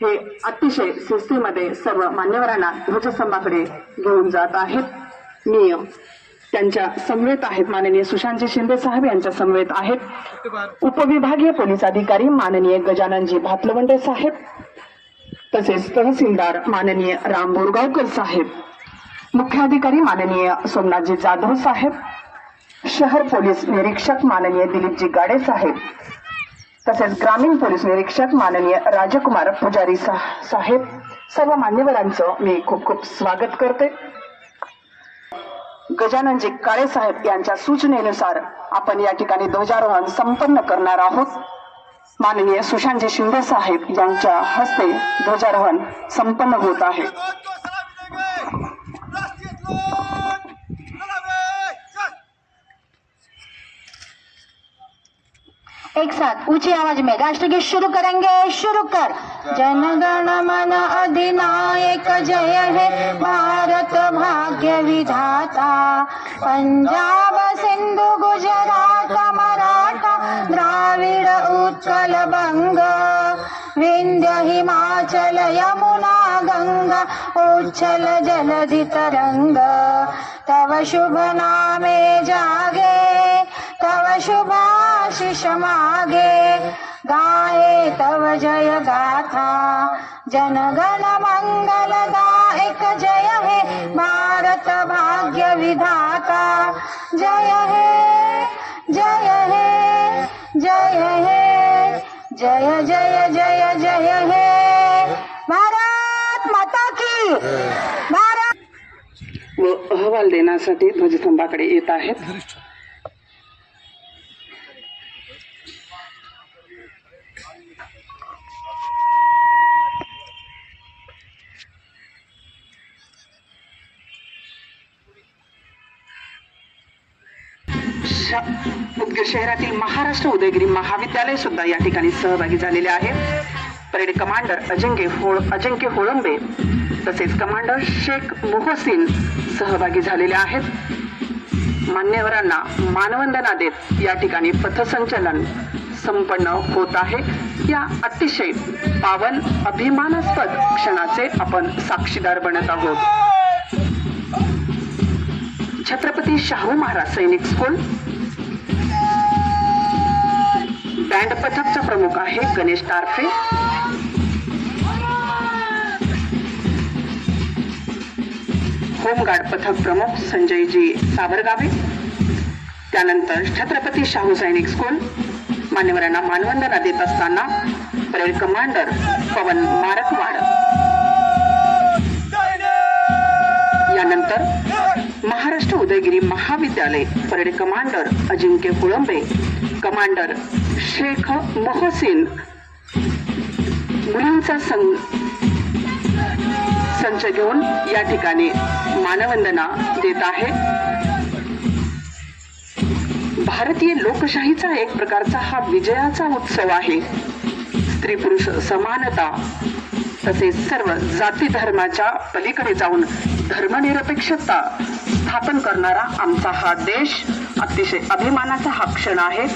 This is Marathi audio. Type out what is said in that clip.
हे अतिशय शिस्तीमध्ये सर्व मान्यवरांना ध्वजस्तंभाकडे घेऊन जात आहेत. मी त्यांच्या समवेत आहेत. माननीय सुशांतजी शिंदे साहेब यांच्या समवेत आहेत. उपविभागीय पोलीस अधिकारी माननीय गजाननजी भातलवंडे साहेब तसेच तहसीलदार माननीय राम बोरगावकर साहेब मुख्याधिकारी माननीय सोमनाथजी जाधव साहेब शहर पोलीस निरीक्षक माननीय दिलीपजी गाडे साहेब तसेच ग्रामीण पोलीस निरीक्षक माननीय राजकुमार पुजारी साहेब सर्व मान्यवरांचं मी खूप खूप स्वागत करते. गजाननजी काळे साहेब यांच्या सूचनेनुसार आपण या ठिकाणी ध्वजारोहण संपन्न करणार आहोत. माननीय सुशांतजी शिंदे साहेब यांच्या हस्ते ध्वजारोहण संपन्न होत आहे. एक साथ ऊँची आवाज़ में राष्ट्रगीत शुरू करेंगे, शुरू कर। जन गण मन अधिनायक जय है, भारत भाग्य विधाता। पंजाब सिंधु गुजरात मराठा द्राविड उत्कल बंग। विंध्य हिमाचल यमुना गंगा, उच्छल जलधि तरंग तव शुभ नामे जागे, तव शुभाशिष मागे गाए तव जय गाथा। जन गण मंगल दायक जय हे भारत भाग्य विधाता। जय हे जय हे जय हे, जय जय जय जय हे। भारत माता की, भारत। व अहवाल देण्यासाठी ध्वजस्तंभाकडे येत आहेत. उदगीर शहरातील महाराष्ट्र उदयगिरी महाविद्यालय सुद्धा या ठिकाणी सहभागी झालेले आहे परेड कमांडर अजिंक्य होळ अजिंक्य होळंबे तसेच कमांडर शेख मोहसिन सहभागी झालेले आहेत. मान्यवरांना मानवंदना देत या ठिकाणी पथसंचलन संपन्न होत आहे. या अतिशय पावन अभिमानास्पद क्षणाचे आपण साक्षीदार बनत आहोत. छत्रपती शाहू महाराज सैनिक स्कूल बँड पथकचा प्रमुख आहे गणेश टारफे होमगार्ड पथक प्रमुख संजयजी सावरगावे. त्यानंतर छत्रपती शाहू सैनिक स्कूल मान्यवरांना मानवंदना देत असताना परेड कमांडर पवन मारकवाड. यानंतर महाराष्ट्र उदयगिरी महाविद्यालय parade commander Ajinkya Kulambe commander Shaikh Mohsin. मुलींचा संघ संच घेऊन या ठिकाणी मानवंदना देत आहे. भारतीय लोकशाहीचा एक प्रकारचा हा विजयाचा उत्सव आहे. स्त्री पुरुष समानता तसेच सर्व जाती धर्माच्या पलीकडे जाऊन धर्मनिरपेक्षता स्थापन करणारा आमचा हा देश. अतिशय अभिमानाचा हा क्षण आहे.